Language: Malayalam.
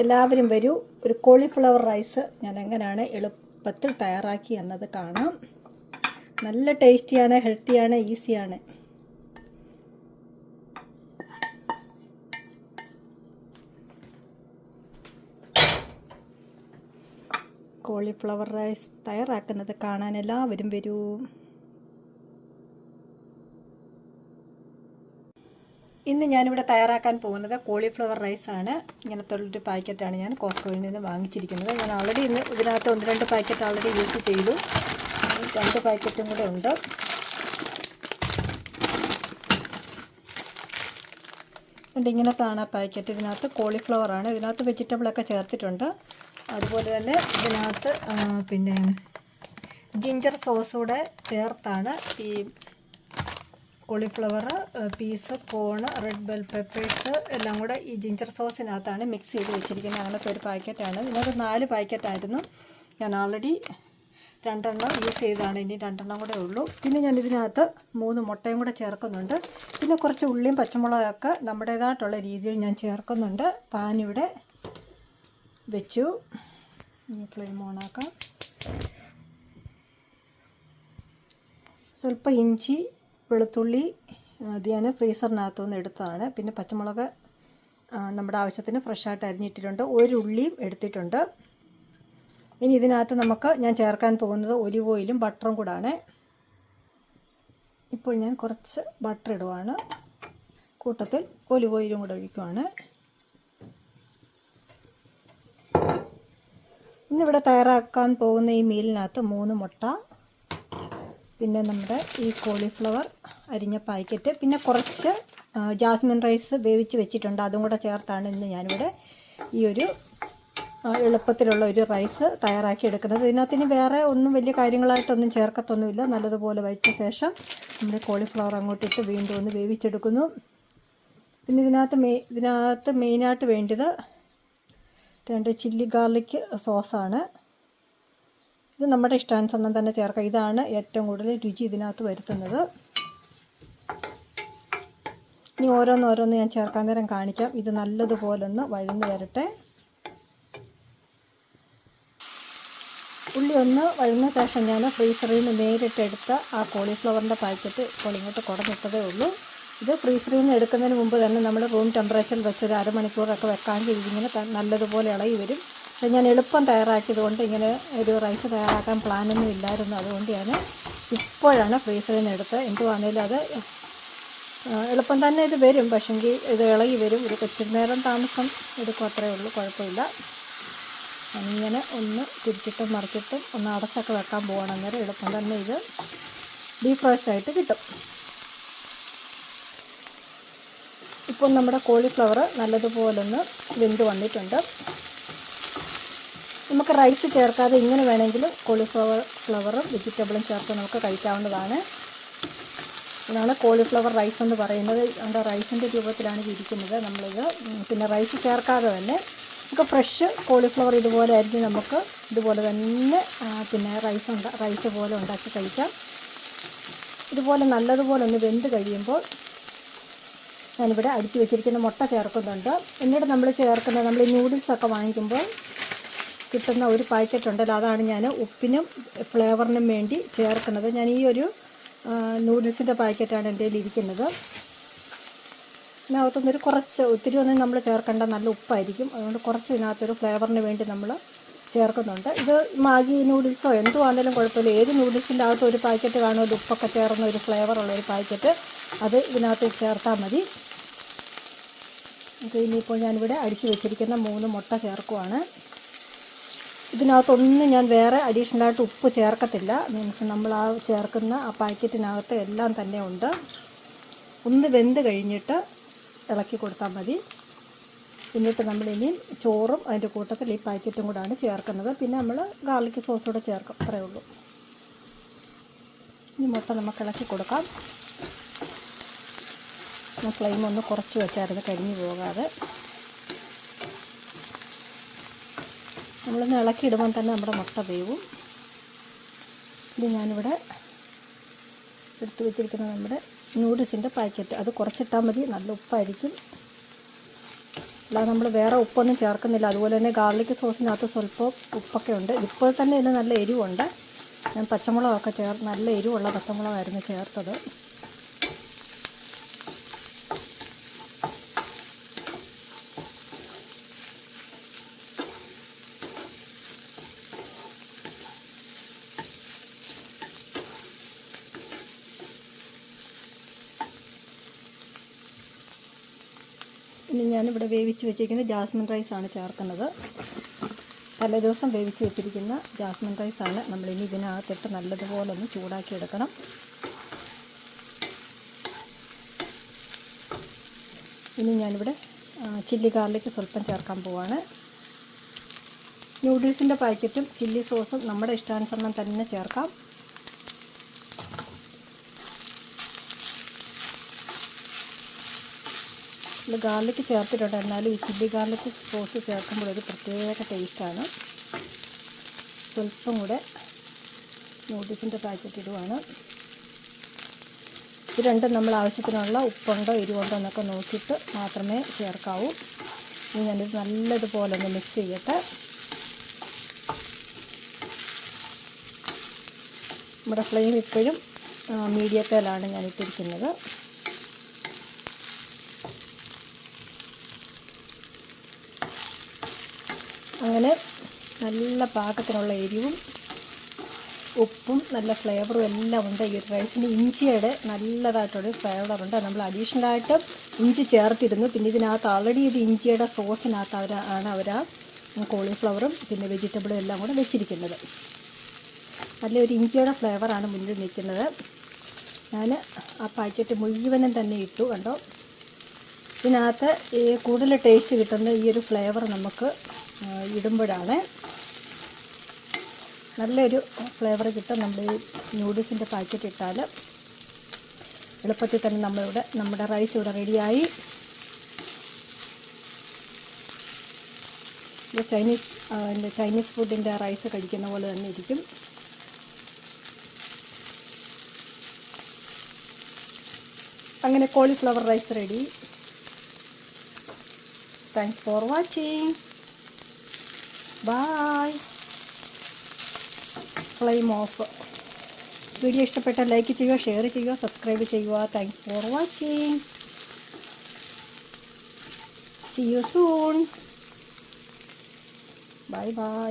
എല്ലാവരും വരൂ. ഒരു കോളിഫ്ലവർ റൈസ് ഞാൻ എങ്ങനെയാണ് എളുപ്പത്തിൽ തയ്യാറാക്കി എന്നത് കാണാം. നല്ല ടേസ്റ്റിയാണ് ഹെൽത്തിയാണ് ഈസിയാണ്. കോളിഫ്ലവർ റൈസ് തയ്യാറാക്കുന്നത് കാണാൻ എല്ലാവരും വരൂ. ഇന്ന് ഞാനിവിടെ തയ്യാറാക്കാൻ പോകുന്നത് കോളിഫ്ലവർ റൈസാണ്. ഇങ്ങനത്തെ ഒരു പാക്കറ്റാണ് ഞാൻ കോസ്കോയിൽ നിന്ന് വാങ്ങിച്ചിരിക്കുന്നത്. ഞാൻ ഓൾറെഡി ഇന്ന് ഇതിനകത്ത് ഒന്ന് രണ്ട് പാക്കറ്റ് ഓൾറെഡി യൂസ് ചെയ്തു. രണ്ട് പാക്കറ്റും കൂടെ ഉണ്ട്. ഉണ്ട് ഇങ്ങനത്താണ് ആ പാക്കറ്റ്. ഇതിനകത്ത് കോളിഫ്ലവർ ആണ്. ഇതിനകത്ത് വെജിറ്റബിളൊക്കെ ചേർത്തിട്ടുണ്ട്. അതുപോലെ തന്നെ ഇതിനകത്ത് പിന്നെ ജിഞ്ചർ സോസ് കൂടെ ചേർത്താണ് ഈ cauliflower peas corn red bell peppers എല്ലാം കൂടെ ഈ ജിഞ്ചർ സോസിനകത്താണ് മിക്സ് ചെയ്ത് വെച്ചിരിക്കുന്നത്. അങ്ങനത്തെ ഒരു പാക്കറ്റാണ്. ഇതിനകത്ത് നാല് പാക്കറ്റായിരുന്നു. ഞാൻ ഓൾറെഡി രണ്ടെണ്ണം യൂസ് ചെയ്തതാണ്. ഇനി രണ്ടെണ്ണം കൂടെ ഉള്ളൂ. പിന്നെ ഞാൻ ഇതിനകത്ത് മൂന്ന് മുട്ടയും കൂടെ ചേർക്കുന്നുണ്ട്. പിന്നെ കുറച്ച് ഉള്ളിയും പച്ചമുളകൊക്കെ നമ്മുടേതായിട്ടുള്ള രീതിയിൽ ഞാൻ ചേർക്കുന്നുണ്ട്. പാൻ ഇവിടെ വെച്ചു ഫ്ലെയിം ഓണാക്കാം സ്വല്പം ഇഞ്ചി വെളുത്തുള്ളി അത് ഞാൻ ഫ്രീസറിനകത്തു നിന്ന് എടുത്തതാണ്. പിന്നെ പച്ചമുളക് നമ്മുടെ ആവശ്യത്തിന് ഫ്രഷായിട്ട് അരിഞ്ഞിട്ടിട്ടുണ്ട്. ഒരു ഉള്ളിയും എടുത്തിട്ടുണ്ട്. ഇനി ഇതിനകത്ത് നമുക്ക് ഞാൻ ചേർക്കാൻ പോകുന്നത് ഒലിവ് ഓയിലും ബട്ടറും കൂടാണ്. ഇപ്പോൾ ഞാൻ കുറച്ച് ബട്ടർ ഇടുവാണ്. കൂട്ടത്തിൽ ഒലിവ് ഓയിലും കൂടെ ഒഴിക്കുവാണ്. ഇന്നിവിടെ തയ്യാറാക്കാൻ പോകുന്ന ഈ മീലിനകത്ത് മൂന്ന് മുട്ട പിന്നെ നമ്മുടെ ഈ കോളിഫ്ലവർ അരിഞ്ഞ പാക്കറ്റ്. പിന്നെ കുറച്ച് ജാസ്മിൻ റൈസ് വേവിച്ച് വെച്ചിട്ടുണ്ട്. അതും കൂടെ ചേർത്താണ് ഇന്ന് ഞാനിവിടെ ഈ ഒരു എളുപ്പത്തിലുള്ള ഒരു റൈസ് തയ്യാറാക്കി എടുക്കുന്നത്. ഇതിനകത്തിന് വേറെ ഒന്നും വലിയ കാര്യങ്ങളായിട്ടൊന്നും ചേർക്കത്തൊന്നുമില്ല. നല്ലതുപോലെ വഴറ്റിയ ശേഷം നമ്മൾ കോളിഫ്ലവർ അങ്ങോട്ടിട്ട് വീണ്ടും ഒന്ന് വേവിച്ചെടുക്കുന്നു. പിന്നെ ഇതിനകത്ത് മെയ് ഇതിനകത്ത് മെയിനായിട്ട് വേണ്ടത് രണ്ട് ചില്ലി ഗാർലിക് സോസാണ്. ഇത് നമ്മുടെ ഇഷ്ടാനുസരണം തന്നെ ചേർക്കാം. ഇതാണ് ഏറ്റവും കൂടുതൽ രുചി ഇതിനകത്ത് വരുത്തുന്നത്. ഇനി ഓരോന്നോരോന്ന് ഞാൻ ചേർക്കാൻ നേരം കാണിക്കാം. ഇത് നല്ലതുപോലൊന്ന് വഴന്ന് വരട്ടെ. ഉള്ളി ഒന്ന് വഴുന്ന ശേഷം ഞാൻ ഫ്രീസറിൽ നിന്ന് നേരിട്ടെടുത്ത ആ കോളിഫ്ലവറിന്റെ പാക്കറ്റ് ഇപ്പോൾ ഇങ്ങോട്ട് കുടഞ്ഞിട്ടതേ ഉള്ളൂ. ഇത് ഫ്രീസറിൽ നിന്ന് എടുക്കുന്നതിന് മുമ്പ് തന്നെ നമ്മൾ റൂം ടെമ്പറേച്ചറിൽ വെച്ചൊരു അരമണിക്കൂറൊക്കെ വെക്കാമെങ്കിൽ ത- നല്ലതുപോലെ ഇളകി വരും. പക്ഷേ ഞാൻ എളുപ്പം തയ്യാറാക്കിയതുകൊണ്ട് ഇങ്ങനെ ഒരു റൈസ് തയ്യാറാക്കാൻ പ്ലാനൊന്നും ഇല്ലായിരുന്നു. അതുകൊണ്ട് ഞാൻ ഇപ്പോഴാണ് ഫ്രീസറിൽ നിന്ന് എടുത്ത് എന്തുവാണേലും അത് എളുപ്പം തന്നെ ഇത് വരും. പക്ഷെങ്കിൽ ഇത് ഇളകി വരും. ഒരു കൊച്ചിരി നേരം താമസം എടുക്കും. അത്രയേ ഉള്ളൂ. കുഴപ്പമില്ല. ഇങ്ങനെ ഒന്ന് തിരിച്ചിട്ടും മറിച്ചിട്ടും ഒന്ന് അടച്ചൊക്കെ വെക്കാൻ പോകണം അന്നേരം എളുപ്പം തന്നെ ഇത് ഡീപ് റോസ്റ്റ് ആയിട്ട് കിട്ടും. ഇപ്പം നമ്മുടെ കോളിഫ്ലവർ നല്ലതുപോലെ ഒന്ന് വെന്ത് വന്നിട്ടുണ്ട്. നമുക്ക് റൈസ് ചേർക്കാതെ ഇങ്ങനെ വേണമെങ്കിലും കോളിഫ്ലവർ ഫ്ലവറും വെജിറ്റബിളും ചേർത്ത് നമുക്ക് കഴിക്കാവുന്നതാണ്. ഇതാണ് കോളിഫ്ലവർ റൈസ് എന്ന് പറയുന്നത്. അതിന്റെ റൈസിന്റെ രൂപത്തിലാണ് ഇരിക്കുന്നത്. നമ്മളിത് പിന്നെ റൈസ് ചേർക്കാതെ തന്നെ നമുക്ക് ഫ്രഷ് കോളിഫ്ലവർ ഇതുപോലെ ആയിരിക്കും നമുക്ക് ഇതുപോലെ തന്നെ പിന്നെ റൈസ് ഉണ്ട റൈസ് പോലെ ഉണ്ടാക്കി കഴിക്കാം. ഇതുപോലെ നല്ലതുപോലെ ഒന്ന് വെന്ത് കഴിയുമ്പോൾ ഞാനിവിടെ അടിച്ചു വെച്ചിരിക്കുന്ന മുട്ട ചേർക്കുന്നുണ്ട്. എന്നിട്ട് നമ്മൾ ചേർക്കുന്നത് നമ്മൾ ഈ നൂഡിൽസൊക്കെ വാങ്ങിക്കുമ്പോൾ കിട്ടുന്ന ഒരു പാക്കറ്റ് ഉണ്ടല്ലോ. അതാണ് ഞാൻ ഉപ്പിനും ഫ്ലേവറിനും വേണ്ടി ചേർക്കുന്നത്. ഞാൻ ഈ ഒരു നൂഡിൽസിന്റെ പാക്കറ്റാണ് എന്റെ ഇരിക്കുന്നത് ഇതിനകത്തുനിന്നൊരു കുറച്ച് ഒത്തിരി ഒന്നും നമ്മൾ ചേർക്കേണ്ട നല്ല ഉപ്പായിരിക്കും. അതുകൊണ്ട് കുറച്ച് ഇതിനകത്തൊരു ഫ്ലേവറിന് വേണ്ടി നമ്മൾ ചേർക്കുന്നുണ്ട്. ഇത് മാഗി നൂഡിൽസോ എന്തുവാണെങ്കിലും കുഴപ്പമില്ല. ഏത് നൂഡിൽസിന്റെ അകത്ത് ഒരു പാക്കറ്റ് കാണുമല്ലോ ഉപ്പൊക്കെ ചേർന്ന ഒരു ഫ്ലേവറുള്ള ഒരു പാക്കറ്റ് അത് ഇതിനകത്ത് ചേർത്താൽ മതി. ഇനിയിപ്പോൾ ഞാനിവിടെ അടിച്ചു വെച്ചിരിക്കുന്ന മൂന്ന് മുട്ട ചേർക്കുവാണ്. ഇതിനകത്തൊന്നും ഞാൻ വേറെ അഡീഷണലായിട്ട് ഉപ്പ് ചേർക്കത്തില്ല. മീൻസ് നമ്മൾ ആ ചേർക്കുന്ന ആ പാക്കറ്റിനകത്ത് എല്ലാം തന്നെ ഉണ്ട്. ഒന്ന് വെന്ത് കഴിഞ്ഞിട്ട് ഇളക്കി കൊടുത്താൽ മതി. എന്നിട്ട് നമ്മൾ നമ്മളിനി ചോറും അതിന്റെ കൂട്ടത്തിൽ ഈ പാക്കറ്റും കൂടാണ് ചേർക്കുന്നത്. പിന്നെ നമ്മൾ ഗാർലിക് സോസ് കൂടെ ചേർക്കും. അത്രയേ ഉള്ളൂ. ഇനി മൊത്തം നമുക്ക് ഇളക്കി കൊടുക്കാം. ഫ്ലെയിം ഒന്ന് കുറച്ച് വെച്ചായിരുന്നു കരിഞ്ഞു പോകാതെ. നമ്മളൊന്ന് ഇളക്കി ഇടുമ്പോൾ തന്നെ നമ്മുടെ മുട്ട വേവും. ഇത് ഞാനിവിടെ എടുത്തു വെച്ചിരിക്കുന്ന നമ്മുടെ നൂഡിൽസിന്റെ പാക്കറ്റ് അത് കുറച്ചിട്ടാൽ മതി. നല്ല ഉപ്പായിരിക്കും. അല്ലാതെ നമ്മൾ വേറെ ഉപ്പൊന്നും ചേർക്കുന്നില്ല. അതുപോലെ തന്നെ ഗാർലിക് സോസിനകത്ത് സ്വല്പം ഉപ്പൊക്കെ ഉണ്ട്. ഇപ്പോൾ തന്നെ ഇതിന് നല്ല എരിവുണ്ട്. ഞാൻ പച്ചമുളകൊക്കെ ചേർ നല്ല എരിവുള്ള പച്ചമുളകായിരുന്നു ചേർത്തത്. ഇനി ഞാനിവിടെ വേവിച്ച് വെച്ചിരിക്കുന്ന ജാസ്മിൻ റൈസാണ് ചേർക്കുന്നത്. പല ദിവസം വേവിച്ച് വെച്ചിരിക്കുന്ന ജാസ്മിൻ റൈസാണ് നമ്മളിനി ഇതിനകത്തിട്ട് നല്ലതുപോലെ ഒന്ന് ചൂടാക്കി എടുക്കണം ഇനി ഞാനിവിടെ ചില്ലി ഗാർലിക്ക് സ്വല്പം ചേർക്കാൻ പോവാണ്. നൂഡിൽസിന്റെ പാക്കറ്റും ചില്ലി സോസും നമ്മുടെ ഇഷ്ടാനുസരണം തന്നെ ചേർക്കാം. ഇതിൽ ഗാർലിക്ക് ചേർത്തിട്ടുണ്ട്. എന്നാലും ഈ ചില്ലി ഗാർലിക്ക് സോസ് ചേർക്കുമ്പോൾ ഒരു പ്രത്യേക ടേസ്റ്റാണ് സ്വല്പം കൂടെ നൂഡിൽസിന്റെ പാക്കറ്റ് ഇടുവാണ്. ഇത് രണ്ടും നമ്മൾ ആവശ്യത്തിനുള്ള ഉപ്പുണ്ടോ എരിവുണ്ടോ എന്നൊക്കെ നോക്കിയിട്ട് മാത്രമേ ചേർക്കാവൂ. ഇനി ഞാനിത് നല്ലതുപോലെ ഒന്ന് മിക്സ് ചെയ്യട്ടെ. നമ്മുടെ ഫ്ലെയിം ഇപ്പോഴും മീഡിയത്തേലാണ് ഞാൻ അങ്ങനെ നല്ല പാകത്തിനുള്ള എരിവും ഉപ്പും നല്ല ഫ്ലേവറും എല്ലാം ഉണ്ട്. ഈ റൈസിന് ഇഞ്ചിയുടെ നല്ലതായിട്ടൊരു ഫ്ലേവറുണ്ട് നമ്മൾ അഡീഷണലായിട്ട് ഇഞ്ചി ചേർത്തിരുന്നു. പിന്നെ ഇതിനകത്ത് ഓൾറെഡി ഒരു ഇഞ്ചിയുടെ സോസിനകത്ത് അവർ ആണ് അവർ കോളിഫ്ലവറും പിന്നെ വെജിറ്റബിളും എല്ലാം കൂടെ വെച്ചിരിക്കുന്നത്. നല്ലൊരു ഇഞ്ചിയുടെ ഫ്ലേവറാണ് മുന്നിൽ നിൽക്കുന്നത്. ഞാൻ ആ പാക്കറ്റ് മുഴുവനും തന്നെ ഇട്ടു കണ്ടോ? ഇതിനകത്ത് ഈ കൂടുതൽ ടേസ്റ്റ് കിട്ടുന്ന ഈ ഒരു ഫ്ലേവർ നമുക്ക് ഇടുമ്പോഴാണ് നല്ലൊരു ഫ്ലേവർ കിട്ടും. നമ്മൾ ഈ നൂഡിൽസിന്റെ പാക്കറ്റ് ഇട്ടാൽ എളുപ്പത്തിൽ തന്നെ നമ്മളിവിടെ നമ്മുടെ റൈസ് ഇവിടെ റെഡിയായി ഇത് ചൈനീസ് ചൈനീസ് ഫുഡിന്റെ റൈസ് കഴിക്കുന്ന പോലെ തന്നെ ഇരിക്കും. അങ്ങനെ cauliflower rice ready thanks for watching bye flame off video ഇഷ്ടപ്പെട്ട ലൈക്ക് ചെയ്യുക ഷെയർ ചെയ്യുക സബ്സ്ക്രൈബ് ചെയ്യുക. Thanks for watching see you soon bye bye